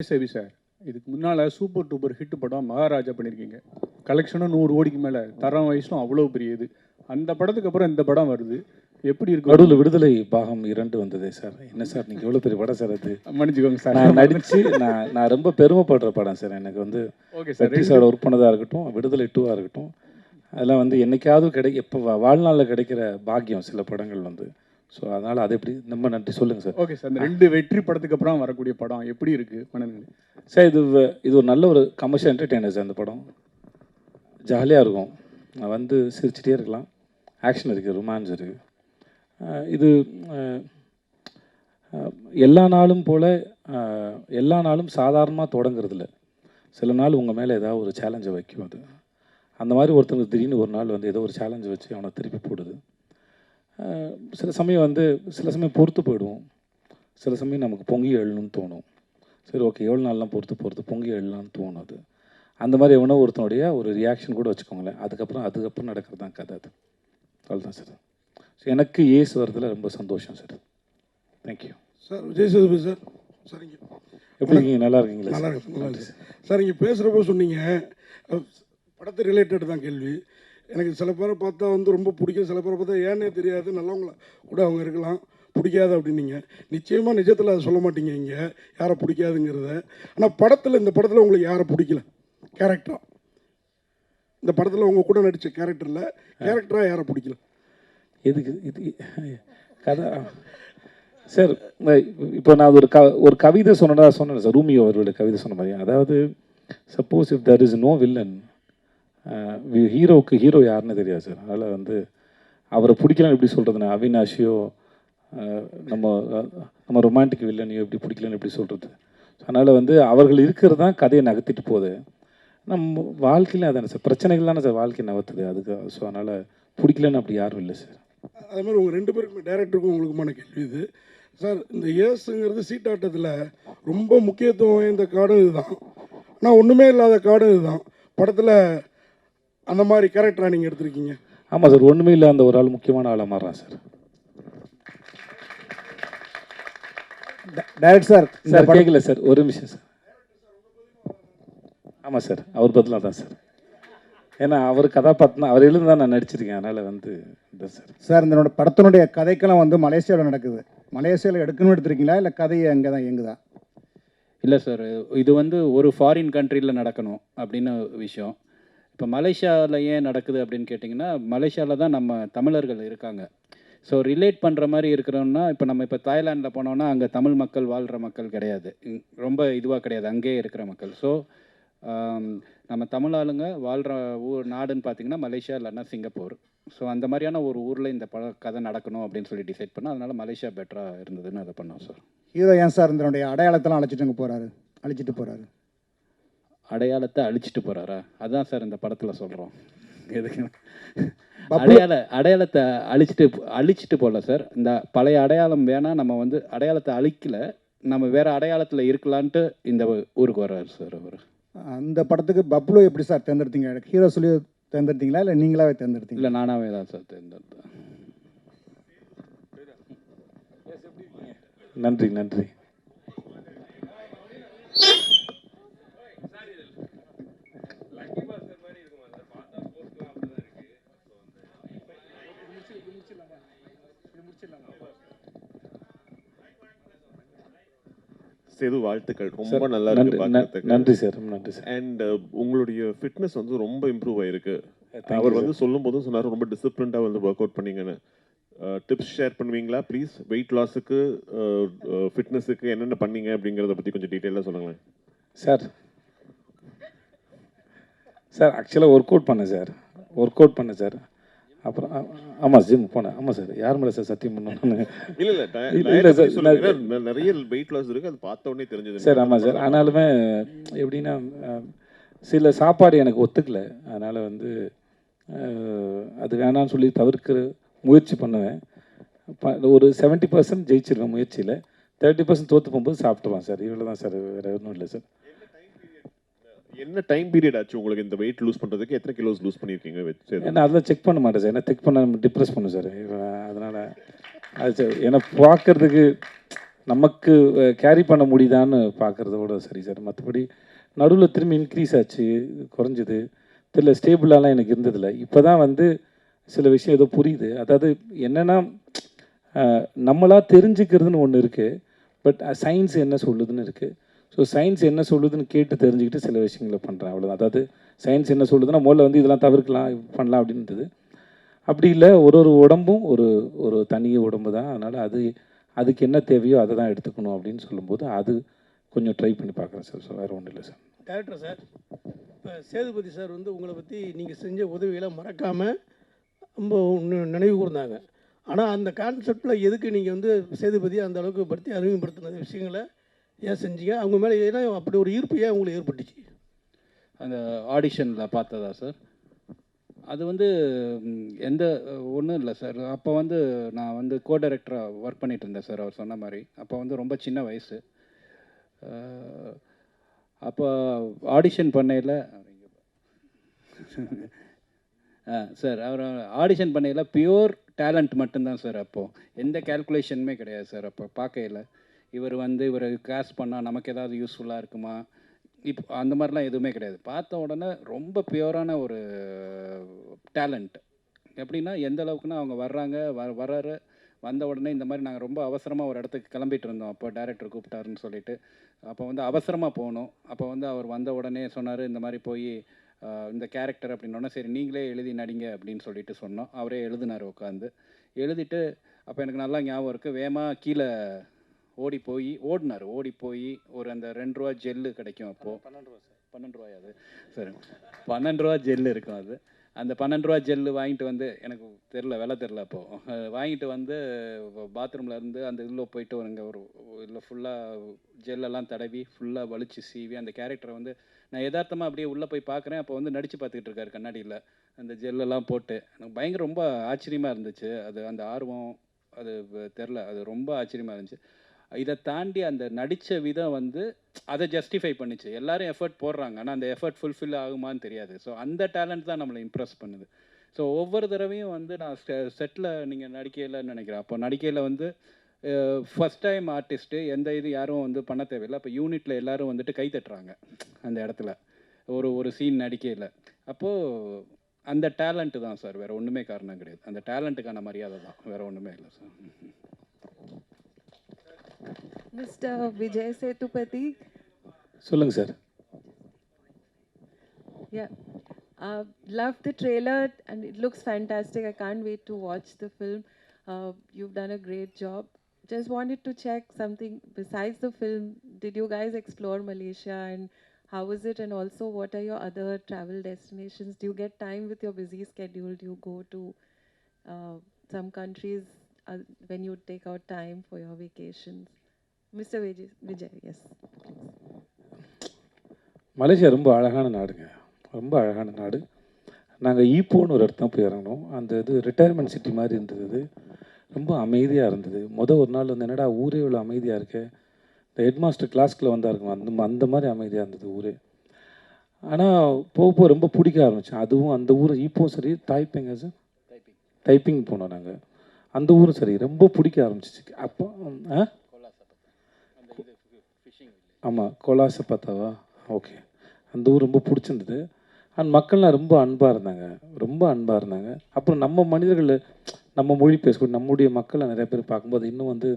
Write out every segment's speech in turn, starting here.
சரி சார் இதுக்கு முன்னால் சூப்பர் டூப்பர் ஹிட் படம் மகாராஜா பண்ணியிருக்கீங்க கலெக்ஷனும் நூறு கோடிக்கு மேலே. தரம் வயசும் அவ்வளோ பெரிய இது அந்த படத்துக்கு அப்புறம் இந்த படம் வருது. எப்படி இருக்கு? நடுவில் விடுதலை பாகம் இரண்டு வந்ததே சார். என்ன சார் நீங்கள் எவ்வளோ பெரிய படம் சார் அது? மன்னிச்சுக்கோங்க சார். நான் நடித்து நான் நான் ரொம்ப பெருமைப்படுற படம் சார். எனக்கு வந்து okay sir. Vetri sir work பண்ணதாக இருக்கட்டும் விடுதலை டூவாக இருக்கட்டும் அதெல்லாம் வந்து என்னைக்காவது கிடை எப்போ வாழ்நாளில் கிடைக்கிற பாக்கியம் சில படங்கள் வந்து. ஸோ அதனால் அது எப்படி ரொம்ப நன்றி. சொல்லுங்கள் சார் ஓகே சார் இந்த ரெண்டு வெற்றி படத்துக்கு அப்புறம் வரக்கூடிய படம் எப்படி இருக்கு? மனநிலை. சார் இது இது ஒரு நல்ல ஒரு கமர்ஷியல் என்டர்டெய்னர் சார் இந்த படம். ஜாலியாக இருக்கும். நான் வந்து சிரிச்சிட்டே இருக்கலாம். ஆக்ஷன் இருக்குது ரொமான்ஸ் இருக்குது இது எல்லா நாளும் போல் எல்லா நாளும் சாதாரணமாக தொடங்குறதில்ல. சில நாள் உங்கள் மேலே ஏதாவது ஒரு சேலஞ்சை வைக்கும் அது. அந்த மாதிரி ஒருத்தனுக்கு திடீர்னு ஒரு நாள் வந்து ஏதோ ஒரு சேலஞ்சை வச்சு அவனை திருப்பி போடுது. சில சமயம் வந்து சில சமயம் பொறுத்து போயிடுவோம். சில சமயம் நமக்கு பொங்கி எழணும்னு தோணும். சரி ஓகே எவ்வளோ நாள்லாம் பொறுத்து பொறுத்து பொங்கி எழலாம்னு தோணும் அது அந்த மாதிரி எவனோ ஒருத்தனுடைய ஒரு ரியாக்ஷன் கூட வச்சுக்கோங்களேன். அதுக்கப்புறம் அதுக்கப்புறம் நடக்கிறது தான் கதை அது. அவ்வளோதான் சார் ஸோ எனக்கு ஏசு வரதுல ரொம்ப சந்தோஷம் sir thank you sir Vijay Sethupathi sir சரிங்க. எப்படி இருக்கீங்க? நல்லா இருக்கீங்களா நல்லா சார் இருக்கு நல்லா இருக்கு சார் இங்கே பேசுகிறப்போ சொன்னீங்க படத்தை ரிலேட்டட் தான் கேள்வி. எனக்கு சில பேரை பார்த்தா வந்து ரொம்ப பிடிக்கும். சில பேரை பார்த்தா ஏன்னே தெரியாது. நல்லவங்கள கூட அவங்க இருக்கலாம். பிடிக்காது அப்படின்னீங்க. நிச்சயமாக நிஜத்தில் அதை சொல்ல மாட்டீங்க இங்கே. யாரை பிடிக்காதுங்கிறத. ஆனால் படத்தில் இந்த படத்தில் உங்களுக்கு யாரை பிடிக்கல? கேரக்டராக இந்த படத்தில் உங்கள் கூட நடித்த கேரக்டரில் கேரக்டராக யாரை பிடிக்கல? எதுக்கு? இது கதை. சார் இப்போ நான் ஒரு க ஒரு கவிதை சொன்னதாக சொன்னேன் சார். ரூமியோ அவர்களுடைய கவிதை சொன்ன மாதிரி. அதாவது suppose if there is no villain ஹீரோவுக்கு ஹீரோ யாருன்னு தெரியாது சார். அதனால் வந்து அவரை பிடிக்கலன்னு எப்படி சொல்கிறதுனா அவினாஷியோ நம்ம நம்ம ரொமான்டிக் வில்லனையோ எப்படி பிடிக்கலன்னு எப்படி சொல்கிறது அதனால் வந்து அவர்கள் இருக்கிறது தான் கதையை நகர்த்திட்டு போகுது. நம்ம வாழ்க்கையில் அதானே சார்? பிரச்சனைகள் தானே சார் வாழ்க்கை நகர்த்துது அதுக்கு. ஸோ அதனால் பிடிக்கலன்னு அப்படி யாரும் இல்லை சார். அதே மாதிரி உங்கள் ரெண்டு பேருக்குமே டேரக்டருக்கும் உங்களுக்குமான கேள்வி இது. சார் இந்த ஏசுங்கிறது சீட்டாட்டத்தில் ரொம்ப முக்கியத்துவம் வாய்ந்த காடும் இதுதான். ஆனால் ஒன்றுமே இல்லாத காடும் இதுதான். படத்தில் அந்த மாதிரி கேரக்டராக நீங்கள் எடுத்திருக்கீங்க? ஆமாம் சார் ஒன்றுமே இல்லை அந்த ஒரு ஆள் முக்கியமான ஆளாக மாறுறான் சார். டைரக்ட் சார் சார் கேட்கல சார் ஒரு நிமிஷம் சார். ஆமாம் சார் அவர் பதிலாக தான் சார். ஏன்னா அவர் கதாபாத்திரம் அவர் எழுந்து தான் நான் நடிச்சிருக்கேன் அதனால் வந்து இந்த சார். சார் இந்த படத்தினுடைய கதைக்கெல்லாம் வந்து மலேசியாவில் நடக்குது. மலேசியாவில் எடுக்கணும்னு எடுத்திருக்கீங்களா? இல்லை கதை அங்கே தான் எங்குதா இல்லை சார் இது வந்து ஒரு ஃபாரின் கண்ட்ரியில் நடக்கணும் அப்படின்னு விஷயம். இப்போ மலேசியாவில் ஏன் நடக்குது அப்படின்னு கேட்டிங்கன்னா மலேசியாவில் தான் நம்ம தமிழர்கள் இருக்காங்க. ஸோ ரிலேட் பண்ணுற மாதிரி இருக்கிறோம்னா இப்போ நம்ம இப்போ தாய்லாண்டில் போனோம்னா அங்கே தமிழ் மக்கள் வாழ்கிற மக்கள் கிடையாது. ரொம்ப இதுவாக கிடையாது. அங்கேயே இருக்கிற மக்கள். ஸோ நம்ம தமிழ் ஆளுங்க வாழ்கிற ஊர் நாடுன்னு பார்த்தீங்கன்னா மலேசியா இல்லைன்னா சிங்கப்பூர். ஸோ அந்த மாதிரியான ஒரு ஊரில் இந்த பட கதை நடக்கணும் அப்படின்னு சொல்லி டிசைட் பண்ணோம் அதனால் மலேசியா பெட்டராக இருந்ததுன்னு அதை பண்ணோம் சார் ஹீரோ ஏன் சார் இதனுடைய அடையாளத்தெல்லாம் அழைச்சிட்டு அங்கே போகிறாரு அழைச்சிட்டு போகிறாரு அடையாளத்தை அழிச்சிட்டு போறாரா? அதான் சார் இந்த படத்துல சொல்றோம். எதுக்கு? பப்ளு- அடையாள அடையாளத்தை அழிச்சிட்டு அழிச்சிட்டு போகல சார். இந்த பழைய அடையாளம் வேணா நம்ம வந்து அடையாளத்தை அழிக்கல நம்ம வேற அடையாளத்துல இருக்கலான்ட்டு இந்த ஊருக்கு வர்றாரு சார் அவர். அந்த படத்துக்கு பப்ளு எப்படி சார் தேர்ந்தெடுத்தீங்க? ஹீரோ சொல்லி தேர்ந்தெடுத்தீங்களா? இல்லை நீங்களாவே தேர்ந்தெடுத்தீங்க இல்லை நானாவே தான் சார் தேர்ந்தெடுத்தேன். நன்றி நன்றி. சேது வாழ்த்துக்கள். ரொம்ப நல்லா இருக்கு பார்க்கறதுக்கு நன்றி சார் நன்றி சார். அண்ட் உங்களுடைய ஃபிட்னஸ் வந்து ரொம்ப இம்ப்ரூவ் ஆயிருக்கு. அவர். வந்து சொல்லும் போதும் சொன்னார் ரொம்ப டிசிப்ளின்டாக வந்து ஒர்க் அவுட் பண்ணீங்கன்னு டிப்ஸ் ஷேர் பண்ணுவீங்களா? ப்ளீஸ் வெயிட் லாஸுக்கு ஃபிட்னஸுக்கு என்னென்ன பண்ணீங்க அப்படிங்கிறத பற்றி கொஞ்சம் டீட்டெயிலாக சொல்லுங்களேன். சார் சார் ஆக்சுவலாக ஒர்க் அவுட் பண்ணேன் சார் ஒர்க் அவுட் பண்ணேன் சார் அப்புறம் ஆமாம் ஜிம் போனேன். ஆமாம் சார். யார் மேலே சார் சத்தியம் பண்ணணும் இல்ல இல்ல இல்ல, ஏன்னா நிறைய வெயிட் லாஸ் இருக்கு. அது பார்த்த உடனே தெரிஞ்சது. சார் ஆமாம் சார். ஆனாலுமே எப்படின்னா சில சாப்பாடு எனக்கு ஒத்துக்கல. அதனால் வந்து அது வேணாம்னு சொல்லி தவிர்க்கிற முயற்சி பண்ணுவேன். ஒரு செவன்ட்டி பர்சன்ட் ஜெயிச்சிருவேன் முயற்சியில் தேர்ட்டி பர்சன்ட் தோற்று போகும்போது சாப்பிட்டுருவேன் சார். இவ்வளோ தான் சார். வேறு ஒன்றும் இல்லை சார். என்ன டைம் பீரியட் ஆச்சு உங்களுக்கு இந்த வெயிட் லூஸ் பண்ணுறதுக்கு எத்தனை கிலோஸ் லூஸ் பண்ணியிருக்கீங்க வச்சு ஏன்னா அதெல்லாம் செக் பண்ண மாட்டேன் சார். ஏன்னா செக் பண்ண டிப்ரெஸ் பண்ணும் சார். அதனால் அது சார். ஏன்னா பார்க்கறதுக்கு நமக்கு கேரி பண்ண முடியுதான்னு பார்க்குறதோட சரி சார். மற்றபடி நடுவில் திரும்பி இன்க்ரீஸ் ஆச்சு குறைஞ்சது. தெரியல ஸ்டேபிளாலாம் எனக்கு இருந்ததில்ல. இப்போ தான் வந்து சில விஷயம் ஏதோ புரியுது. அதாவது என்னென்னா நம்மளாக தெரிஞ்சுக்கிறதுன்னு ஒன்று இருக்குது பட் சயின்ஸ் என்ன சொல்லுதுன்னு இருக்குது ஸோ சயின்ஸ் என்ன சொல்லுதுன்னு கேட்டு தெரிஞ்சுக்கிட்டு சில விஷயங்களை பண்ணுறேன் அவ்வளோதான் அதாவது சயின்ஸ் என்ன சொல்லுதுன்னா முதல்ல வந்து இதெல்லாம் தவிர்க்கலாம் பண்ணலாம் அப்படின்றது. அப்படி இல்லை ஒரு ஒரு உடம்பும் ஒரு ஒரு தனி உடம்பு தான். அதனால் அது அதுக்கு என்ன தேவையோ அதை தான் எடுத்துக்கணும் அப்படின்னு சொல்லும்போது அது கொஞ்சம் ட்ரை பண்ணி பார்க்குறேன் சார் ஸோ வேறு ஒன்றும் இல்லை சார் டேரக்டர் சார் இப்போ சேதுபதி சார் வந்து உங்களை பற்றி நீங்கள் செஞ்ச உதவிகளை மறக்காமல் ரொம்ப நினைவு கூர்ந்தாங்க. ஆனால் அந்த கான்செப்டில் எதுக்கு நீங்கள் வந்து சேதுபதி அந்த அளவுக்கு படுத்தி அறிமுகப்படுத்தின விஷயங்களை ஏன் செஞ்சீங்க? அவங்க மேலே ஏன்னா அப்படி ஒரு ஈர்ப்பு ஏன் உங்களுக்கு ஏற்பட்டுச்சு அந்த ஆடிஷனில் பார்த்ததா சார்? அது வந்து எந்த ஒன்றும் இல்லை சார். அப்போ வந்து நான் வந்து கோ டைரக்டராக ஒர்க் பண்ணிட்டு இருந்தேன் சார் அவர் சொன்ன மாதிரி. அப்போ வந்து ரொம்ப சின்ன வயசு. அப்போ ஆடிஷன் பண்ணையில் ஆ சார் அவர் ஆடிஷன் பண்ணையில் பியூர் டேலண்ட் மட்டும்தான் சார் அப்போது எந்த கேல்குலேஷனுமே கிடையாது சார் அப்போ பார்க்கையில். இவர் வந்து இவரை கேஸ் பண்ணால் நமக்கு ஏதாவது யூஸ்ஃபுல்லாக இருக்குமா? இப்போ அந்த மாதிரிலாம் எதுவுமே கிடையாது. பார்த்த உடனே ரொம்ப பியூரான ஒரு டேலண்ட் எப்படின்னா எந்த அளவுக்குன்னா அவங்க வர்றாங்க வ வர்றாரு வந்த உடனே இந்த மாதிரி நாங்கள் ரொம்ப அவசரமாக ஒரு இடத்துக்கு கிளம்பிட்டு இருந்தோம். அப்போ டேரக்டர் கூப்பிட்டாருன்னு சொல்லிட்டு. அப்போ வந்து அவசரமாக போகணும் அப்போ வந்து அவர் வந்த உடனே சொன்னார் இந்த மாதிரி போய் இந்த கேரக்டர் அப்படின்னோடனே சரி நீங்களே எழுதி நடிங்க அப்படின்னு சொல்லிட்டு சொன்னோம். அவரே எழுதினார் உட்காந்து எழுதிட்டு அப்போ எனக்கு நல்லா ஞாபகம் இருக்குது வேகமாக கீழே ஓடி போய் ஓடினார். ஓடி போய் ஒரு அந்த ரெண்டு ரூபா ஜெல்லு கிடைக்கும் அப்போது பன்னெண்டு ரூபா சார். பன்னெண்டு ரூபாயா அது? சரி. பன்னெண்டு ரூபா ஜெல்லு இருக்கும் அது. அந்த பன்னெண்டு ரூபா ஜெல்லு வாங்கிட்டு வந்து எனக்கு தெரில விலை தெரில அப்போது வாங்கிட்டு வந்து பாத்ரூமில் இருந்து அந்த இதில் போயிட்டு வருங்க ஒரு இதில் ஃபுல்லாக ஜெல்லெல்லாம் தடவி ஃபுல்லாக வலிச்சு சீவி அந்த கேரக்டரை வந்து நான் யதார்த்தமாக அப்படியே உள்ளே போய் பார்க்குறேன். அப்போ வந்து நடித்து பார்த்துக்கிட்டு இருக்காரு கண்ணாடியில். அந்த ஜெல்லெல்லாம் போட்டு. எனக்கு பயங்கர ரொம்ப ஆச்சரியமாக இருந்துச்சு. அது அந்த ஆர்வம் அது தெரில அது ரொம்ப ஆச்சரியமாக இருந்துச்சு. இதை தாண்டி அந்த நடித்த விதம் வந்து அதை ஜஸ்டிஃபை பண்ணிச்சு. எல்லாரும் எஃபர்ட் போடுறாங்க. ஆனால் அந்த எஃபர்ட் ஃபுல்ஃபில் ஆகுமான்னு தெரியாது. ஸோ அந்த டேலண்ட் தான் நம்மளை இம்ப்ரெஸ் பண்ணுது. ஸோ ஒவ்வொரு தடவையும் வந்து நான் செட்டில் நீங்கள் நடிக்கையிலன்னு நினைக்கிறேன்? அப்போ நடிக்கையில் வந்து ஃபஸ்ட் டைம் ஆர்டிஸ்ட்டு எந்த இது யாரும் வந்து பண்ண தேவையில்லை. அப்போ யூனிட்டில் எல்லாரும் வந்துட்டு கை தட்டுறாங்க அந்த இடத்துல. ஒரு ஒரு சீன் நடிக்கையில். அப்போது அந்த டேலண்ட்டு தான் சார். வேறு ஒன்றுமே காரணம் கிடையாது. அந்த டேலண்ட்டுக்கான மரியாதை தான். வேறு ஒன்றுமே இல்லை சார். Mr. Vijay Sethupathi, சொல்லுங்கள் sir yeah, uh, loved the trailer and it looks fantastic. I can't wait to watch the film. Uh, you've done a great job. Just wanted to check something besides the film. Did you guys explore Malaysia and how is it? And also, what are your other travel destinations? Do you get time with your busy schedule? Do you go to uh, some countries uh, when you take out time for your vacations? Mr. Vijay, Vijay yes. Malaysia ரொம்ப அழகான நாடுங்க. ரொம்ப அழகான நாடு. நாங்கள் ஈப்போன்னு ஒரு இடத்துல போய் இறங்கினோம். அந்த இது ரிட்டையர்மெண்ட் சிட்டி மாதிரி இருந்தது ரொம்ப அமைதியாக இருந்தது. மொதல் ஒரு நாள் வந்து என்னடா ஊரே இவ்வளோ அமைதியாக இருக்கு? இந்த ஹெட் மாஸ்டர் கிளாஸ்க்குள்ள வந்தா இருக்கும் அந்த அந்த மாதிரி அமைதியாக இருந்தது ஊரே. ஆனால் போக போக ரொம்ப பிடிக்க ஆரம்பிச்சேன். அதுவும் அந்த ஊர் ஈப்போவும் சரி தாய்ப்பேங்க சார் டைப்பிங் போனோம் நாங்கள் அந்த ஊரும் சரி ரொம்ப பிடிக்க ஆரம்பிச்சிச்சு. அப்போ ஆ? ஆமாம் கோலாச பார்த்தாவா ஓகே அந்த ஊர் ரொம்ப பிடிச்சிருந்தது. அண்ட் மக்கள்லாம் ரொம்ப அன்பாக இருந்தாங்க. ரொம்ப அன்பாக இருந்தாங்க. அப்புறம் நம்ம மனிதர்கள் நம்ம மொழி பேசக்கூடிய நம்முடைய மக்களை நிறைய பேர் பார்க்கும்போது இன்னும் வந்து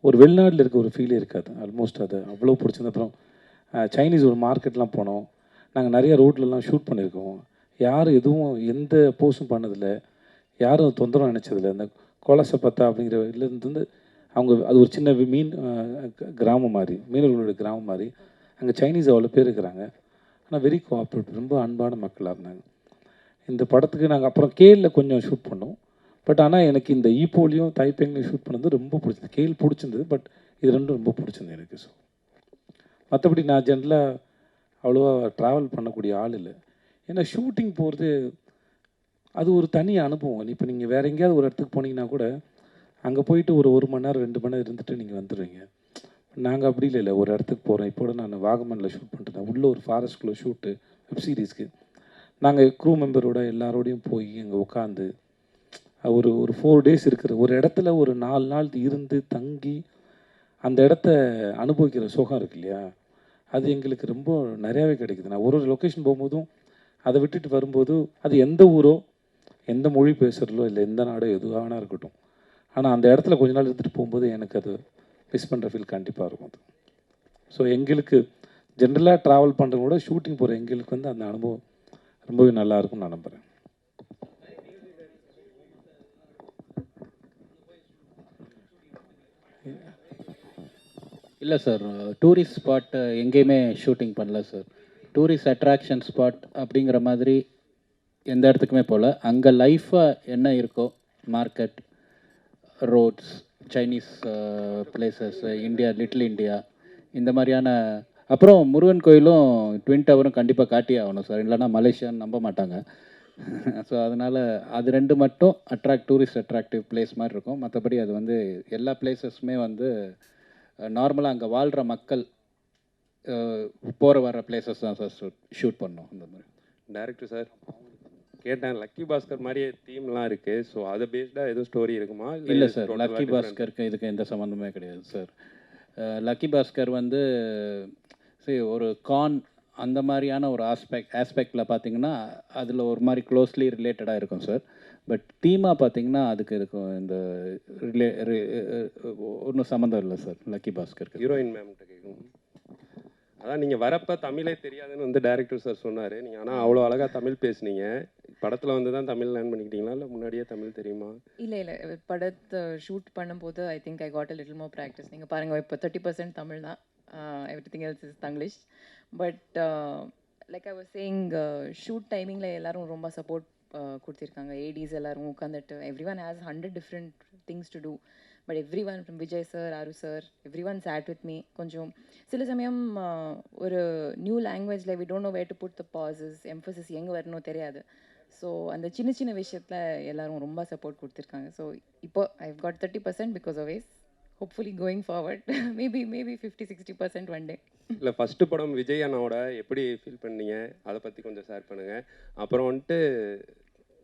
ஒரு வெளிநாட்டில் இருக்க ஒரு ஃபீலே இருக்காது. ஆல்மோஸ்ட் அது அவ்வளோ பிடிச்சது அப்புறம் சைனீஸ் ஒரு மார்க்கெட்லாம் போனோம். நாங்கள் நிறைய ரோட்லலாம் ஷூட் பண்ணியிருக்கோம். யாரும் எதுவும் எந்த போஸும் பண்ணதில்லை. யாரும் தொந்தரவு நினச்சதில்லை. இந்த கோலசப்பத்தா அப்படிங்கிற இதுலேருந்து வந்து அவங்க அது ஒரு சின்ன மீன் கிராமம் மாதிரி மீனவர்களுடைய கிராமம் மாதிரி. அங்கே சைனீஸ் அவ்வளோ பேர் இருக்கிறாங்க. ஆனால் வெரி கோஆப்ரேட்டிவ் ரொம்ப அன்பான மக்களாக இருந்தாங்க. இந்த படத்துக்கு நாங்கள் அப்புறம் கேலில் கொஞ்சம் ஷூட் பண்ணோம். பட் ஆனால் எனக்கு இந்த ஈப்போலையும் தைப்பேங்லையும் ஷூட் பண்ணது ரொம்ப பிடிச்சது கேல் பிடிச்சிருந்தது பட் இது ரெண்டும் ரொம்ப பிடிச்சிருந்தது எனக்கு ஸோ மற்றபடி நான் ஜென்ரலாக அவ்வளோவா ட்ராவல் பண்ணக்கூடிய ஆள் இல்லை. ஏன்னா ஷூட்டிங் போகிறது அது ஒரு தனி அனுபவம். இப்போ நீங்கள் வேற எங்கேயாவது ஒரு இடத்துக்கு போனீங்கன்னா கூட அங்கே போயிட்டு ஒரு ஒரு மணி நேரம் ரெண்டு மணி நேரம் இருந்துட்டு நீங்கள் வந்துடுவீங்க நாங்கள் அப்படி இல்லை ஒரு இடத்துக்கு போகிறோம் இப்போ நான் வாகமனில் ஷூட் பண்ணிட்டு உள்ளே ஒரு ஃபாரஸ்ட்குள்ளே ஷூட்டு வெப் சீரிஸ்க்கு நாங்கள் க்ரூ மெம்பரோட எல்லாரோடையும் போய் அங்கே உட்காந்து ஒரு ஒரு ஃபோர் டேஸ் இருக்கிற ஒரு இடத்துல ஒரு நாலு நாள் இருந்து தங்கி அந்த இடத்த அனுபவிக்கிற சுகம் இருக்கு இல்லையா? அது எங்களுக்கு ரொம்ப நிறையாவே கிடைக்குது. நான் ஒரு ஒரு லொக்கேஷன் போகும்போதும் அதை விட்டுட்டு வரும்போது அது எந்த ஊரோ எந்த மொழி பேசுகிறதோ இல்லை எந்த நாடோ எதுவாக இருக்கட்டும். ஆனால் அந்த இடத்துல கொஞ்ச நாள் இருந்துட்டு போகும்போது எனக்கு அது மிஸ் பண்ணுற ஃபீல் கண்டிப்பாக இருக்கும் அது. ஸோ எங்களுக்கு ஜென்ரலாக ட்ராவல் பண்ணுறத விட ஷூட்டிங் போகிற எங்களுக்கு வந்து அந்த அனுபவம் ரொம்பவே நல்லா இருக்கும்னு நான் நம்புகிறேன் இல்லை சார் டூரிஸ்ட் ஸ்பாட் எங்கேயுமே ஷூட்டிங் பண்ணல சார் டூரிஸ்ட் அட்ராக்ஷன் ஸ்பாட் அப்படிங்கிற மாதிரி எந்த இடத்துக்குமே போகல அங்கே லைஃபாக என்ன இருக்கோ market roads Chinese places India little India இந்த மாதிரியான அப்புறம் முருகன் கோயிலும் ட்வின் டவரும் கண்டிப்பாக காட்டியே ஆகணும் சார். இல்லைன்னா மலேசியான்னு நம்ப மாட்டாங்க. ஸோ அதனால் அது ரெண்டு மட்டும் அட்ராக்ட் டூரிஸ்ட் அட்ராக்டிவ் பிளேஸ் மாதிரி இருக்கும். மற்றபடி அது வந்து எல்லா பிளேசஸுமே வந்து நார்மலாக அங்கே வாழ்கிற மக்கள் போகிற வர பிளேசஸ் தான் சார் ஷூட் ஷூட் பண்ணோம். அந்த மாதிரி. டேரக்டர் சார் கேட்டேன். லக்கி பாஸ்கர் மாதிரியே தீம்லாம் இருக்குது ஸோ அதை பேஸ்டாக எதுவும் ஸ்டோரி இருக்குமா? இல்லை சார் லக்கி? பாஸ்கருக்கு இதுக்கு எந்த சம்மந்தமே கிடையாது சார் லக்கி பாஸ்கர் வந்து சரி ஒரு கான் அந்த மாதிரியான ஒரு ஆஸ்பெக்ட் ஆஸ்பெக்டில் பார்த்தீங்கன்னா அதில் ஒரு மாதிரி க்ளோஸ்லி ரிலேட்டடாக இருக்கும் சார் பட் தீமாக பார்த்தீங்கன்னா அதுக்கு இருக்கும் இந்த ரிலே ஒன்றும் சம்மந்தம் இல்லை சார் லக்கி பாஸ்கருக்கு ஹீரோயின் மேம்கிட்ட கேட்கணும். அதான் நீங்கள் வரப்போ தமிழே தெரியாதுன்னு வந்து டேரக்டர் சார் சொன்னார். நீங்கள் ஆனால் அவ்வளோ அழகாக தமிழ் பேசுனீங்க. படத்தில் வந்து தான் தமிழ் லேர்ன் பண்ணிக்கிட்டீங்களா? இல்லை முன்னாடியே தமிழ் தெரியுமா? இல்லை இல்லை. படத்தை ஷூட் பண்ணும்போது I think I got a little more practice நீங்கள் பாருங்கள் இப்போ தேர்ட்டி பர்சன்ட் தமிழ் தான். Everything else is Tanglish but like I was saying shoot டைமிங்கில் எல்லோரும் ரொம்ப சப்போர்ட் uh, கொடுத்துருக்காங்க. ஏடிஸ் எல்லாரும் உட்காந்துட்டு everyone has hundred different things to do but everyone from Vijay sir ஆரு sir everyone sat with me கொஞ்சம் சில சமயம் ஒரு நியூ லாங்குவேஜில் we don't know where to put the pauses emphasis எங்கே வரணும் தெரியாது. ஸோ அந்த சின்ன சின்ன விஷயத்தில் எல்லாரும் ரொம்ப சப்போர்ட் கொடுத்துருக்காங்க. ஸோ இப்போ I got thirty percent because always hopefully going forward maybe maybe fifty sixty percent one day இல்லை ஃபஸ்ட்டு படம் விஜய் அண்ணாவோட எப்படி ஃபீல் பண்ணீங்க? அதை பற்றி கொஞ்சம் ஷேர் பண்ணுங்கள் அப்புறம் வந்துட்டு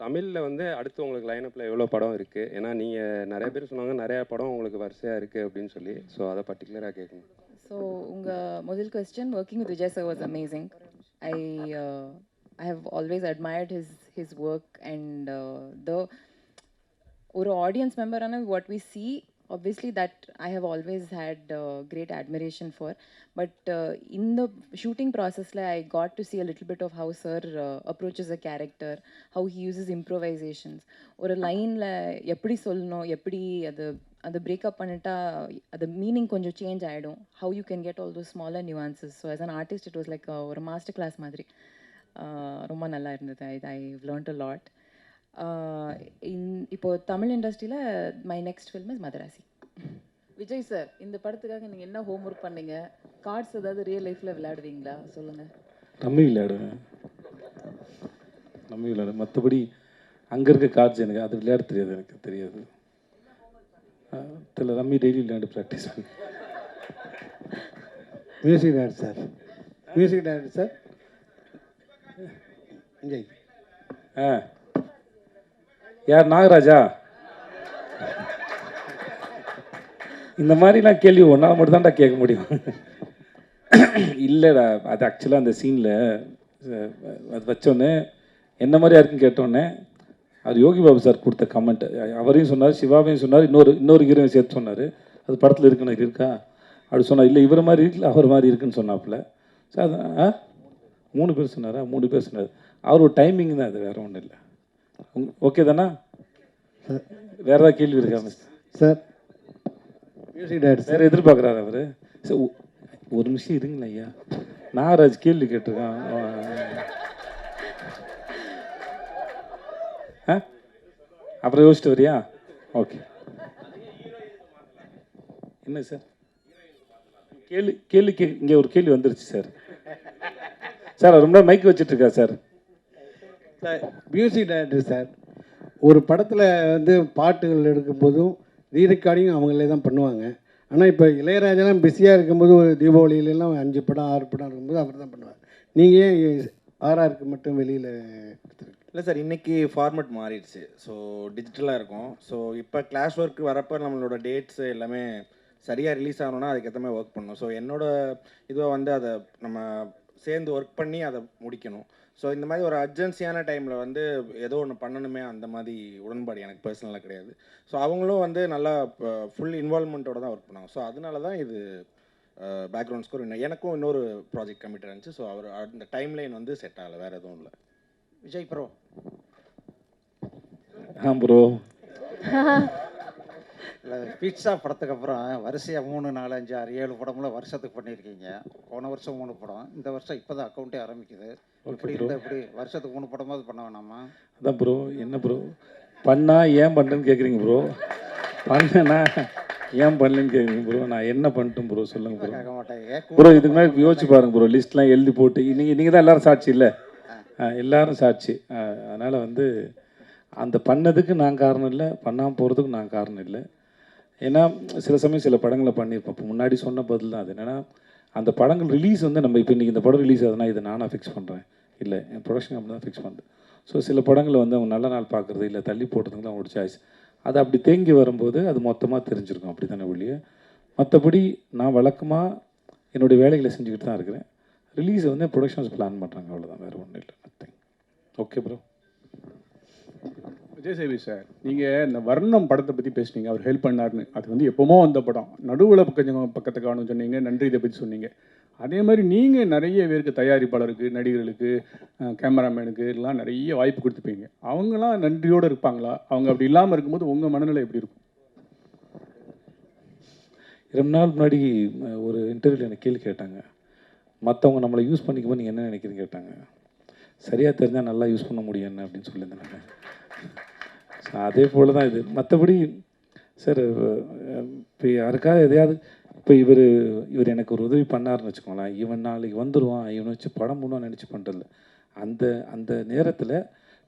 தமிழில் வந்து அடுத்து உங்களுக்கு லைனப்பில் எவ்வளோ படம் இருக்குது ஏன்னா நீங்கள் நிறைய பேர் சொன்னாங்க நிறையா படம் உங்களுக்கு வரிசையாக இருக்குது அப்படின்னு சொல்லி. ஸோ அதை பர்டிகுலராக கேட்கணும். ஸோ உங்கள் முதல் question working with Vijay sir was amazing I I have always admired his his work and the ஒரு audience மெம்பரான what we see obviously that I have always had uh, great admiration for. But uh, in the shooting process, like, I got to see a little bit of how Sir uh, approaches a character, how he uses improvisations. ஒரு லைனில் எப்படி சொல்லணும் எப்படி அது அதை breakup பண்ணிட்டா அது meaning கொஞ்சம் சேஞ்ச் ஆகிடும் how you can get all those smaller nuances so as an artist it was like ஒரு மாஸ்டர் கிளாஸ் மாதிரி Uh, ரொம்ப நல்லா இருந்தது ஐ ஐ லேர்ன்ட் அ லாட் இன் இப்போ தமிழ் இண்டஸ்ட்ரியில் my next film is Madharaasi. Vijay sir இந்த படத்துக்காக நீங்கள் என்ன ஹோம்ஒர்க் பண்ணீங்க? கார்ட்ஸ் ஏதாவது ரியல் லைஃப்பில் விளையாடுவீங்களா? சொல்லுங்கள் ரம்மி விளையாடுவேன். ரம்மி விளையாடுவேன். மற்றபடி அங்கே இருக்க கார்ட்ஸ் எனக்கு அது விளையாட தெரியாது எனக்கு தெரியாது. தெரியல ரம்மி டெய்லி விளையாண்டு ப்ராக்டிஸ் பண்ணி. Music director sir music director sir Vijay ஆ. யார் நாகராஜா? இந்த மாதிரிலாம் கேள்வி ஒன்றால் மட்டும் தான்டா கேட்க முடியும். இல்லைடா அது ஆக்சுவலாக அந்த சீனில் அது வச்சோன்னே என்ன மாதிரி இருக்குன்னு கேட்டோன்னே அது யோகி பாபு சார் கொடுத்த கமெண்ட் அவரையும் சொன்னார் சிவாவையும் சொன்னார் இன்னொரு இன்னொரு ஹீரோயும் சேர்த்து சொன்னார். அது படத்தில் இருக்குன்னு இருக்கா? அப்படி சொன்னார் இல்லை இவர் மாதிரி இருக்குல்ல அவர் மாதிரி இருக்குன்னு சொன்னாப்புல. சார் அது ஆ? மூணு பேர் சொன்னாரா? மூணு பேர் சொன்னார். அவர் டைமிங் தான் அது வேறு ஒன்றும் இல்லை. ஓகே தானா? வேற ஏதாவது கேள்வி இருக்கா மிஸ்டர் சார் மியூசிக் டைரக்டர் வேற எதிர்பார்க்குறாரு அவர்? சரி ஒரு நிமிஷம் இருங்களேன் ஐயா. நாகராஜ் கேள்வி கேட்டிருக்கான். ஆ. அப்புறம் யோசிச்சுட்டு வரியா? ஓகே என்ன சார் கேள்வி கேள்வி கே இங்கே ஒரு கேள்வி வந்துருச்சு சார் சார் அவர் ரொம்ப மைக் வச்சுட்டு இருக்கா sir sir music director sir ஒரு படத்தில் வந்து பாட்டுகள் எடுக்கும்போதும் ரீரெக்கார்டிங் அவங்களே தான் பண்ணுவாங்க. ஆனால் இப்போ இளையராஜெல்லாம் பிஸியாக இருக்கும்போது ஒரு தீபாவளியிலலாம் அஞ்சு படம் ஆறு படம் இருக்கும்போது அவர் தான் பண்ணுவார். நீங்கள் ஏன் ஆர்ஆருக்கு மட்டும் வெளியில் இல்லை சார் இன்றைக்கி ஃபார்மேட் மாறிடுச்சு. ஸோ டிஜிட்டலாக இருக்கும். ஸோ இப்போ கிளாஸ் ஒர்க் வரப்போ நம்மளோட டேட்ஸ் எல்லாமே சரியாக ரிலீஸ் ஆகணும்னா அதுக்கேற்ற மாதிரி ஒர்க் பண்ணணும். ஸோ என்னோடய இதுவை வந்து அதை நம்ம சேர்ந்து ஒர்க் பண்ணி அதை முடிக்கணும். ஸோ இந்த மாதிரி ஒரு அர்ஜென்சியான டைமில் வந்து ஏதோ ஒன்று பண்ணணுமே அந்த மாதிரி உடன்பாடு எனக்கு பர்சனலாக கிடையாது. ஸோ அவங்களும் வந்து நல்லா ஃபுல் இன்வால்மெண்ட்டோட தான் ஒர்க் பண்ணாங்க ஸோ அதனால தான் இது பேக்ரவுண்ட் ஸ்கோர் எனக்கும் இன்னொரு ப்ராஜெக்ட் கமிட் இருந்துச்சு. ஸோ அவர் அந்த டைம் லைன் வந்து செட் ஆகலை. வேறு எதுவும் இல்லை. விஜய் ப்ரோ ஆ ப்ரோ இல்லை பீட்சா படத்துக்கு அப்புறம் வரிசையாக மூணு நாலு அஞ்சு ஆறு ஏழு படம்லாம் வருஷத்துக்கு பண்ணியிருக்கீங்க. போன வருஷம் மூணு படம். இந்த வருஷம் இப்போ தான் அக்கௌண்ட்டே ஆரம்பிக்குது. இப்படி எப்படி வருஷத்துக்கு மூணு படமாவது பண்ண வேணாமா? அதான் ப்ரோ என்ன ப்ரோ பண்ணா ஏன் பண்ணுறேன்னு கேட்குறீங்க ப்ரோ பண்ணனா ஏன் பண்ணலன்னு கேட்குறீங்க ப்ரோ நான் என்ன பண்ணிட்டேன் ப்ரோ சொல்லுங்க ப்ரோ கேட்க ப்ரோ இதுக்கு மேலே யோசிச்சு பாருங்க ப்ரோ லிஸ்ட்லாம் எழுதி போட்டு. நீங்கள் நீங்கள் தான் எல்லாரும் சாட்சி இல்லை? எல்லாரும் சாட்சி. அதனால் வந்து அந்த பண்ணதுக்கு நான் காரணம் இல்லை பண்ணாமல் போகிறதுக்கு நான் காரணம் இல்லை. ஏன்னா சில சமயம் சில படங்களை பண்ணியிருப்போம் இப்போ முன்னாடி சொன்ன பதில் தான் அது. என்னென்னா அந்த படங்கள் ரிலீஸ் வந்து நம்ம இப்போ இன்றைக்கி இந்த படம் ரிலீஸ் ஆகுதுன்னா இதை நானாக ஃபிக்ஸ் பண்ணுறேன் இல்லை என் ப்ரொடக்ஷன் கம்பெனி தான் ஃபிக்ஸ் பண்ணுறேன் ஸோ சில படங்களை வந்து அவங்க நல்ல நாள் பார்க்குறது இல்லை தள்ளி போட்டதுங்களாம் அவங்களோட சாய்ஸ் அது அப்படி தேங்கி வரும்போது அது மொத்தமாக தெரிஞ்சிருக்கும். அப்படி தானே ஒழிய? மற்றபடி நான் வழக்கமாக என்னுடைய வேலைகளை செஞ்சுக்கிட்டு தான் இருக்கிறேன். ரிலீஸை வந்து ப்ரொடக்ஷன்ஸ் பிளான் பண்ணுறாங்க அவ்வளோதான் வேறு ஒன்றும் இல்லை. நத்திங் ஓகே ப்ரோ விஜய் சேவி சார் நீங்கள் இந்த வர்ணம் படத்தை பற்றி பேசுனீங்க அவர் ஹெல்ப் பண்ணாருன்னு. அது வந்து எப்போமோ வந்த படம். நடுவில் கொஞ்சம் பக்கத்தை காணும் சொன்னீங்க நன்றி இதை பற்றி சொன்னீங்க. அதே மாதிரி நீங்கள் நிறைய பேருக்கு தயாரிப்பாளருக்கு நடிகர்களுக்கு கேமராமேனுக்கு எல்லாம் நிறைய வாய்ப்பு கொடுத்துப்பீங்க. அவங்களாம் நன்றியோடு இருப்பாங்களா? அவங்க அப்படி இல்லாமல் இருக்கும்போது உங்கள் மனநிலை எப்படி இருக்கும்? ரொம்ப நாள் முன்னாடி ஒரு இன்டர்வியூவில் எனக்கு கேள்வி கேட்டாங்க. மற்றவங்க நம்மளை யூஸ் பண்ணிக்கும்போது நீங்கள் என்ன நினைக்கிறீங்க கேட்டாங்க. சரியாக தெரிஞ்சால் நல்லா யூஸ் பண்ண முடியும் என்ன அப்படின்னு சொல்லியிருந்தேன் நான். ஸோ அதே போல் தான் இது. மற்றபடி சார் இப்போ யாருக்காவது எதையாவது இப்போ இவர் இவர் எனக்கு ஒரு உதவி பண்ணாருன்னு வச்சுக்கோங்களேன். இவன் நாளைக்கு வந்துடுவான் இவனை வச்சு படம் பண்ணுவான்னு நினச்சி பண்ணுறதில்ல அந்த அந்த நேரத்தில்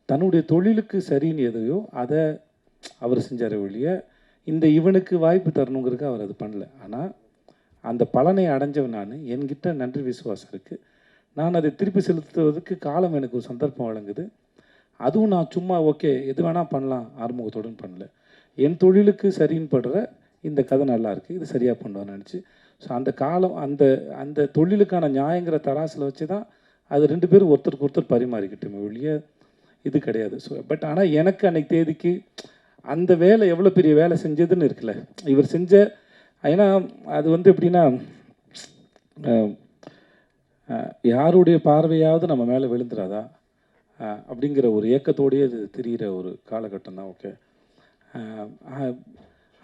தன்னுடைய தொழிலுக்கு சரின்னு எதையோ அதை அவர் செஞ்சார் ஒழிய இந்த இவனுக்கு வாய்ப்பு தரணுங்கிறதுக்கு அவர் அது பண்ணல. ஆனால் அந்த பலனை அடைஞ்சவன் நான். என்கிட்ட நன்றி விசுவாசம் இருக்குது நான் அதை திருப்பி செலுத்துவதற்கு காலம் எனக்கு ஒரு சந்தர்ப்பம் வழங்குது. அதுவும் நான் சும்மா ஓகே எது வேணால் பண்ணலாம் ஆறுமுகத்துடன் பண்ணல. என் தொழிலுக்கு சரின்னு படுற இந்த கதை நல்லா இருக்குது இது சரியாக பண்ணுவான்னு நினச்சி. ஸோ அந்த காலம் அந்த அந்த தொழிலுக்கான நியாயங்கிற தராசில் வச்சு தான் அது ரெண்டு பேரும் ஒருத்தருக்கு ஒருத்தர் பரிமாறிக்கிட்டோமே ஒழிய இது கிடையாது. ஸோ பட் ஆனால் எனக்கு அன்னைக்கு தேதிக்கு அந்த வேலை எவ்வளோ பெரிய வேலை செஞ்சதுன்னு இருக்குல்ல. இவர் செஞ்ச ஏன்னா அது வந்து எப்படின்னா யாருடைய பார்வையாவது நம்ம மேலே விழுந்துடாதா அப்படிங்கிற ஒரு ஏக்கத்தோடயே அது தெரிகிற ஒரு காலகட்டம் தான் ஓகே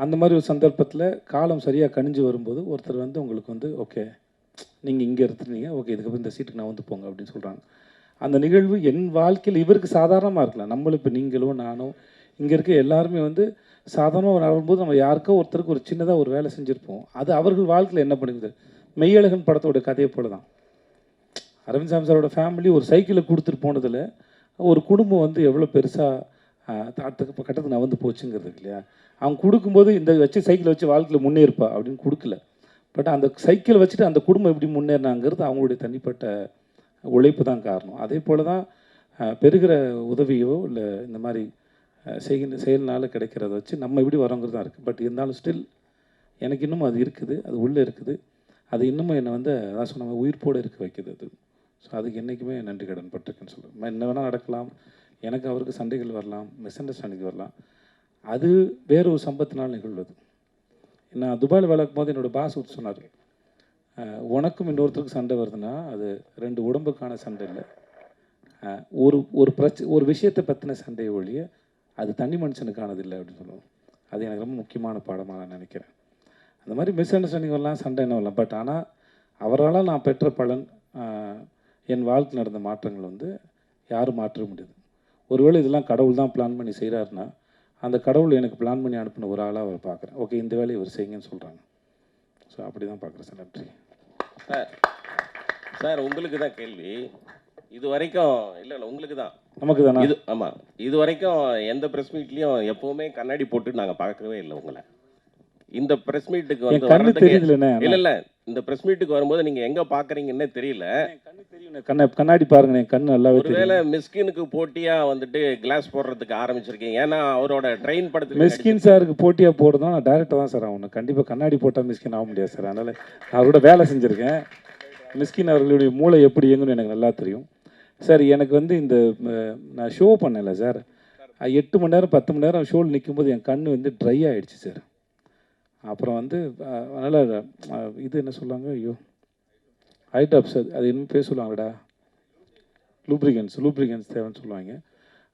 அந்த மாதிரி ஒரு சந்தர்ப்பத்தில் காலம் சரியாக கணிஞ்சு வரும்போது ஒருத்தர் வந்து உங்களுக்கு வந்து ஓகே நீங்கள் இங்கே இருந்துருந்தீங்க ஓகே இதுக்கப்புறம் இந்த சீட்டுக்கு நான் வந்து போங்க அப்படின்னு சொல்கிறாங்க அந்த நிகழ்வு என் வாழ்க்கையில் இவருக்கு சாதாரணமாக இருக்கலாம் நம்மளும் இப்போ நீங்களோ நானோ இங்கே இருக்க எல்லாருமே வந்து சாதாரணமாக வரும்போது நம்ம யாருக்கோ ஒருத்தருக்கு ஒரு சின்னதாக ஒரு வேலை செஞ்சுருப்போம். அது அவர்கள் வாழ்க்கையில் என்ன பண்ணுது? மெய்யழகன் படத்தோட கதையை போல தான் அரவிந்த் சாமி சாரோட ஃபேமிலி ஒரு சைக்கிளை கொடுத்துட்டு போனதில் ஒரு குடும்பம் வந்து எவ்வளோ பெருசாக அடுத்த கட்டத்துக்கு நான் வந்து போச்சுங்கிறது இல்லையா? அவங்க கொடுக்கும்போது இந்த வச்சு சைக்கிளை வச்சு வாழ்க்கையில் முன்னேறுப்பா அப்படின்னு கொடுக்கல. பட் அந்த சைக்கிளை வச்சுட்டு அந்த குடும்பம் எப்படி முன்னேறினாங்கிறது அவங்களுடைய தனிப்பட்ட உழைப்பு தான் காரணம். அதே போல் தான் பெருகிற உதவியோ இல்லை இந்த மாதிரி அஹ், செய்கின்ற செயல்னால கிடைக்கிறத வச்சு நம்ம எப்படி வரோங்கிறது தான் இருக்குது பட் இருந்தாலும் ஸ்டில் எனக்கு இன்னும் அது இருக்குது அது உள்ளே இருக்குது. அது இன்னமும் என்னை வந்து அதான் சொன்ன உயிர்ப்போடு இருக்க வைக்கிறது அது. ஸோ அதுக்கு என்றைக்குமே நன்றி கடன் பட்டிருக்குன்னு சொல்லுவேன் என்ன வேணால் நடக்கலாம். எனக்கு அவருக்கு சண்டைகள் வரலாம் மிஸ் அண்டர்ஸ்டாண்டிங் வரலாம். அது வேற ஒரு சம்பத்தினால் நிகழ்வது. நான் துபாயில் வளர்க்கும் போது என்னோடய பாஸ் ஒருத்தர் சொன்னார். உனக்கும் இன்னொருத்தருக்கு சண்டை வருதுன்னா அது ரெண்டு உடம்புக்கான சண்டை இல்லை. ஒரு ஒரு பிரச்ச ஒரு விஷயத்தை பற்றின சண்டையை ஒழிய அது தனி மனுஷனுக்கானது இல்லை அப்படின்னு சொல்லுவோம். அது எனக்கு ரொம்ப முக்கியமான பாடமாக நான் நினைக்கிறேன். அந்த மாதிரி மிஸ் அண்டர்ஸ்டாண்டிங் வரலாம் சண்டை என்ன வரலாம். பட் ஆனால் அவரால் நான் பெற்ற பலன் என் வாழ்க்கையில் நடந்த மாற்றங்கள் வந்து யாரும் மாற்ற முடியாது. ஒருவேளை இதெல்லாம் கடவுள் தான் பிளான் பண்ணி செய்கிறாருன்னா அந்த கடவுள் எனக்கு பிளான் பண்ணி அனுப்பின ஒரு ஆளாக அவர் பார்க்குறேன். ஓகே இந்த வேலையை இவர் செய்யுங்கன்னு சொல்கிறாங்க ஸோ அப்படி தான் பார்க்குறேன் சார். நன்றி. சார் சார் உங்களுக்கு தான் கேள்வி. இது வரைக்கும் இல்லை இல்லை உங்களுக்கு தான். நமக்கு தானா? இது ஆமாம் இது வரைக்கும் எந்த ப்ரெஸ் மீட்லேயும் எப்போவுமே கண்ணாடி போட்டு நாங்கள் பார்க்கவே இல்லை உங்களை. இந்த ப்ரெஸ் மீட்டுக்கு வந்து கண்ணு வர்றதுக்கு. இல்லை இல்லை. இந்த ப்ரெஸ் மீட்டுக்கு வரும்போது நீங்கள் எங்கே பார்க்குறீங்கன்னே தெரியல. கண்ண கண்ணாடி பாருங்க என் கண்ணு நல்லாவே ஒருவேளை மிஸ்கினுக்கு போட்டியா வந்துட்டு கிளாஸ் போடுறதுக்கு ஆரம்பிச்சிருக்கீங்க. ஏன்னா அவரோட ட்ரெயின் படத்துல மிஸ்கின் சாருக்கு போட்டியாக போடுறதும் நான் டேரக்டர் தான் சார் ஆகணும். கண்டிப்பாக கண்ணாடி போட்டால் மிஸ்கின் ஆக முடியாது சார். அதனால் நான் அவரோட வேலை செஞ்சுருக்கேன். மிஸ்கின் அவர்களுடைய மூளை எப்படி இயங்குன்னு எனக்கு நல்லா தெரியும். சார் எனக்கு வந்து இந்த நான் ஷோ பண்ணல சார். எட்டு மணி நேரம் பத்து மணி நேரம் ஷோவில் நிற்கும்போது என் கண் வந்து ட்ரை ஆகிடுச்சு சார். அப்புறம் வந்து அதனால் இது என்ன சொல்லுவாங்க? ஐயோ ஹைட்ராப்ஸ் அது அது என்ன பேர் சொல்லுவாங்கடா. லூப்ரிகன்ஸ் லூப்ரிகன்ஸ் தேவைன்னு சொல்லுவாங்க.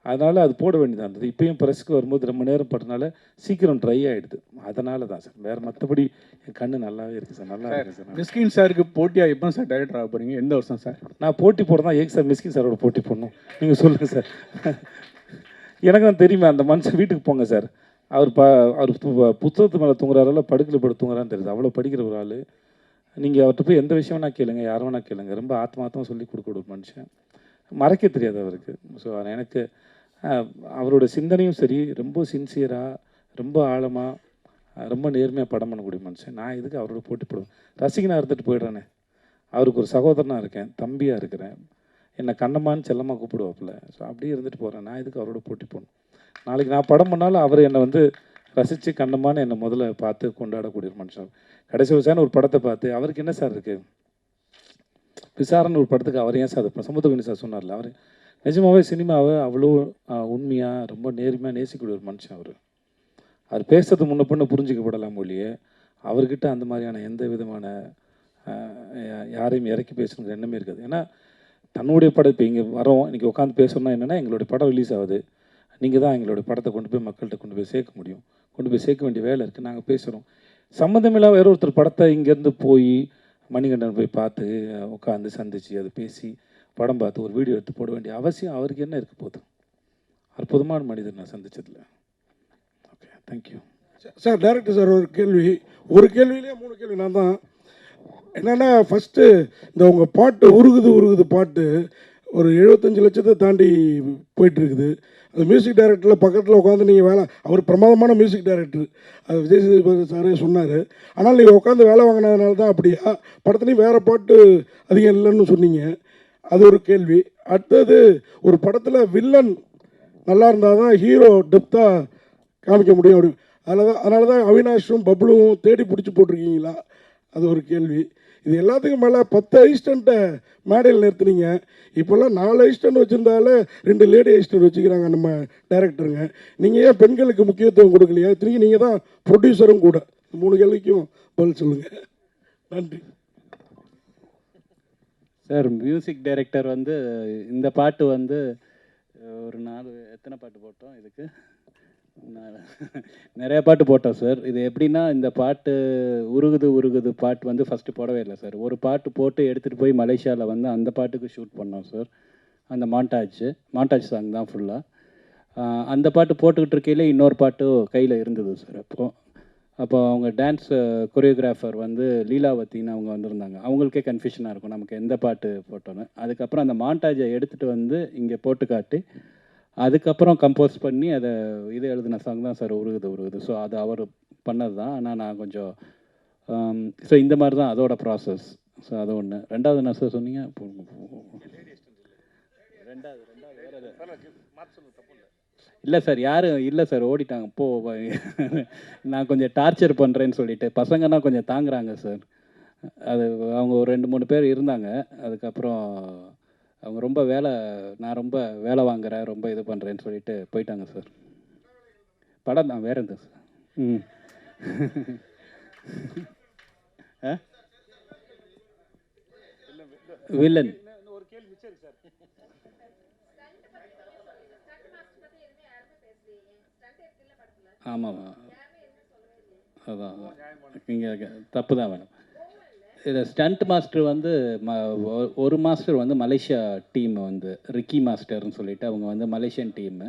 அதனால் அது போட வேண்டியதாக இருந்தது. இப்பயும் ப்ரெஸ்க்கு வரும்போது ரொம்ப நேரம் பட்டனால சீக்கிரம் ட்ரை ஆகிடுது அதனால தான் சார். வேறு மற்றபடி என் கண்ணு நல்லாவே இருக்குது சார். நல்லா இருக்குது சார். மிஸ்கின் சாருக்கு போட்டியாக எப்போ சார் டைரக்டர் ஆக போகிறீங்க எந்த வருஷம் சார்? நான் போட்டி போட தான் ஏங்க சார் மிஸ்கின் சாரோட போட்டி போடணும்? நீங்கள் சொல்லுங்கள் சார். எனக்கு தான் தெரியுமே அந்த மனுஷன் வீட்டுக்கு போங்க சார். அவர் ப அவர் பு- புத்தகத்து மேலே தூங்குறாருல படுக்கையில் படுத்து தூங்குறான்னு தெரியுது. அவ்வளோ படிக்கிற ஒரு ஆள். நீங்கள் அவர்கிட்ட போய் எந்த விஷயம் வேணா கேளுங்க யார் வேணா கேளுங்க. ரொம்ப ஆத்மாத்தமாக சொல்லி கொடுக்க ஒரு மனுஷன். மறைக்க தெரியாது அவருக்கு. ஸோ எனக்கு அவரோட சிந்தனையும் சரி ரொம்ப சின்சியராக ரொம்ப ஆழமாக ரொம்ப நேர்மையாக படம் பண்ணக்கூடிய மனுஷன். நான் இதுக்கு அவரோட போட்டி போடுவேன்? ரசிகனாக இருந்துட்டு போயிடுறேனே. அவருக்கு ஒரு சகோதரனாக இருக்கேன் தம்பியாக இருக்கிறேன். என்னை கண்ணம்மான்னு செல்லமாக கூப்பிடுவாப்புல. ஸோ அப்படியே இருந்துட்டு போகிறேன் நான் இதுக்கு அவரோட போட்டி போடணும்? நாளைக்கு நான் படம் பண்ணாலும் அவர் என்னை வந்து ரசித்து கண்ணம்மான்னு என்னை முதல்ல பார்த்து கொண்டாடக்கூடிய ஒரு மனுஷன் கடைசி விசாரணை ஒரு படத்தை பார்த்து அவருக்கு என்ன சார் இருக்குது விசாரணை ஒரு படத்துக்கு அவர் ஏன் சார் அது சமுத்திரகணி சார் சொன்னார்ல அவர்? நிஜமாவே சினிமாவை அவ்வளோ உண்மையாக ரொம்ப நேர்மையாக நேசிக்கக்கூடிய ஒரு மனுஷன் அவர். அவர் பேசுறது முன்ன பொண்ணு புரிஞ்சிக்கப்படலாம் ஒழிய அவர்கிட்ட அந்த மாதிரியான எந்த விதமான யாரையும் இறக்கி பேசணுங்கிற எண்ணமே இருக்காது. ஏன்னா தன்னுடைய படம் இப்போ இங்கே வரோம் இன்றைக்கி உட்காந்து பேசணும்னா என்னென்னா எங்களுடைய படம் ரிலீஸ் ஆகுது. நீங்கள் தான் எங்களோட படத்தை கொண்டு போய் மக்கள்கிட்ட கொண்டு போய் சேர்க்க முடியும். கொண்டு போய் சேர்க்க வேண்டிய வேலை இருக்குது நாங்கள் பேசுகிறோம் சம்மந்தமில்லாத வேற ஒருத்தர் படத்தை இங்கேருந்து போய் மணிகண்டன் போய் பார்த்து உட்காந்து சந்தித்து அதை பேசி படம் பார்த்து ஒரு வீடியோ எடுத்து போட வேண்டிய அவசியம் அவருக்கு என்ன இருக்க போகுது? அற்புதமான மனிதர் நான் சந்திச்சதில்ல okay thank you sir director sir ஒரு கேள்வி. ஒரு கேள்வியிலே மூணு கேள்வி. நான் தான் என்னென்னா ஃபஸ்ட்டு இந்த உங்கள் பாட்டு உருகுது உருகுது பாட்டு ஒரு எழுபத்தஞ்சு லட்சத்தை தாண்டி போயிட்டுருக்குது அந்த மியூசிக் டைரக்டரில் பக்கத்தில் உட்காந்து நீங்கள் வேலை அவர் பிரமாதமான மியூசிக் டைரக்டர் அது விஜய் சேதுபதி சாரே சொன்னார். ஆனால் நீங்கள் உட்காந்து வேலை வாங்கினதுனால தான் அப்படியா? படத்துலேயும் வேறு பாட்டு அதிகம் இல்லைன்னு சொன்னீங்க. அது ஒரு கேள்வி. அடுத்தது ஒரு படத்தில் வில்லன் நல்லா இருந்தால் தான் ஹீரோ டெப்த்தாக காமிக்க முடியும். அப்படி அதனால தான் அதனால தான் அவினாஷும் பப்ளுவும் தேடி பிடிச்சி போட்டிருக்கீங்களா? அது ஒரு கேள்வி. இது எல்லாத்துக்கும் மேலே பத்து அசிஸ்டண்ட்டை மேடையில் நிறுத்துனீங்க. இப்போல்லாம் நாலு அசிஸ்டன்ட் வச்சுருந்தாலே ரெண்டு லேடி அசிஸ்டன்ட் வச்சுக்கிறாங்க நம்ம டேரக்டருங்க நீங்கள் ஏன் பெண்களுக்கு முக்கியத்துவம் கொடுக்கலையா? திரும்பி நீங்கள் தான் ப்ரொடியூசரும் கூட. மூணு கேள்விக்கும் பதில் சொல்லுங்கள் நன்றி. சார் மியூசிக் டைரக்டர் வந்து இந்த பாட்டு வந்து ஒரு நாலு எத்தனை பாட்டு போட்டோம் இதுக்கு? நிறைய பாட்டு போட்டோம் சார் இது எப்படின்னா இந்த பாட்டு உருகுது உருகுது பாட்டு வந்து ஃபஸ்ட்டு போடவே இல்லை சார் ஒரு பாட்டு போட்டு எடுத்துகிட்டு போய் மலேசியாவில் வந்து அந்த பாட்டுக்கு ஷூட் பண்ணோம் சார் அந்த மாண்டாஜ் மாண்டாஜ் சாங் தான் ஃபுல்லாக அந்த பாட்டு போட்டுக்கிட்டு இருக்கையில இன்னொரு பாட்டு கையில் இருந்தது சார் அப்போது அப்போ அவங்க டான்ஸ் கொரியோகிராஃபர் வந்து லீலாவத்தின்னு அவங்க வந்திருந்தாங்க. அவங்களுக்கே கன்ஃபியூஷனாக இருக்கும் நமக்கு எந்த பாட்டு போட்டோன்னு அதுக்கப்புறம் அந்த மாண்டாஜை எடுத்துகிட்டு வந்து இங்கே போட்டு காட்டி அதுக்கப்புறம் கம்போஸ் பண்ணி அதை இது எழுதின சாங் தான் சார் உருகுது உருகுது. ஸோ அது அவர் பண்ணது தான். ஆனால் நான் கொஞ்சம் um, ஸோ இந்த மாதிரி தான் அதோட ப்ராசஸ் ஸோ அது ஒன்று ரெண்டாவது என்ன சார் சொன்னீங்க? ரெண்டாவது ரெண்டாவது இல்லை சார் யாரும் இல்லை சார் ஓடிட்டாங்க. போ நான் கொஞ்சம் டார்ச்சர் பண்ணுறேன்னு சொல்லிட்டு பசங்கன்னா கொஞ்சம் தாங்குறாங்க சார் அது அவங்க ஒரு ரெண்டு மூணு பேர் இருந்தாங்க. அதுக்கப்புறம் அவங்க ரொம்ப வேலை நான் ரொம்ப வேலை வாங்குறேன் ரொம்ப இது பண்ணுறேன்னு சொல்லிட்டு போயிட்டாங்க சார். படம் தான் வேற எந்த சார். ம். ஆ? வில்லன். ஆமாம் அதான் இங்கே. தப்பு தான் மேடம். இது ஸ்டண்ட் மாஸ்டர் வந்து ம ஒ- ஒரு மாஸ்டர் வந்து மலேசியா டீம் வந்து ரிக்கி மாஸ்டர்னு சொல்லிட்டு அவங்க வந்து மலேசியன் டீமு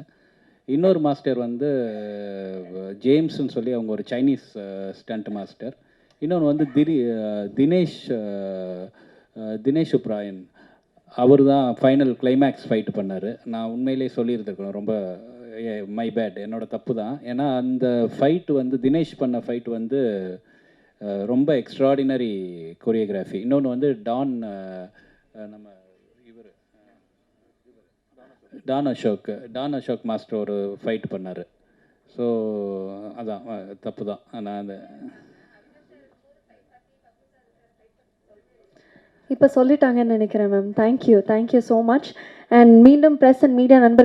இன்னொரு மாஸ்டர் வந்து அஹ், ஜேம்ஸ்னு சொல்லி அவங்க ஒரு சைனீஸ் ஸ்டண்ட் மாஸ்டர் இன்னொன்று வந்து திரி தினேஷ் தினேஷ் உப்ராயன். அவர் தான் ஃபைனல் கிளைமேக்ஸ் ஃபைட் பண்ணார். நான் உண்மையிலே சொல்லியிருந்திருக்கணும். ரொம்ப மை பேட் என்னோடய தப்பு தான் ஏன்னா அந்த ஃபைட் வந்து தினேஷ் பண்ண ஃபைட் வந்து ரொம்ப எக்ஸ்ட்ராடினரி கொரியோகிராஃபி இன்னொன்று வந்து டான் நம்ம இவர் don Ashok don Ashok master ஒரு ஃபைட் பண்ணார். ஸோ அதான் தப்பு தான் நான் அந்த இப்போ சொல்லிட்டாங்கன்னு நினைக்கிறேன் ma'am thank you thank you so much and மீண்டும் ப்ரெஸ் அண்ட் மீடியா நண்பர்கள்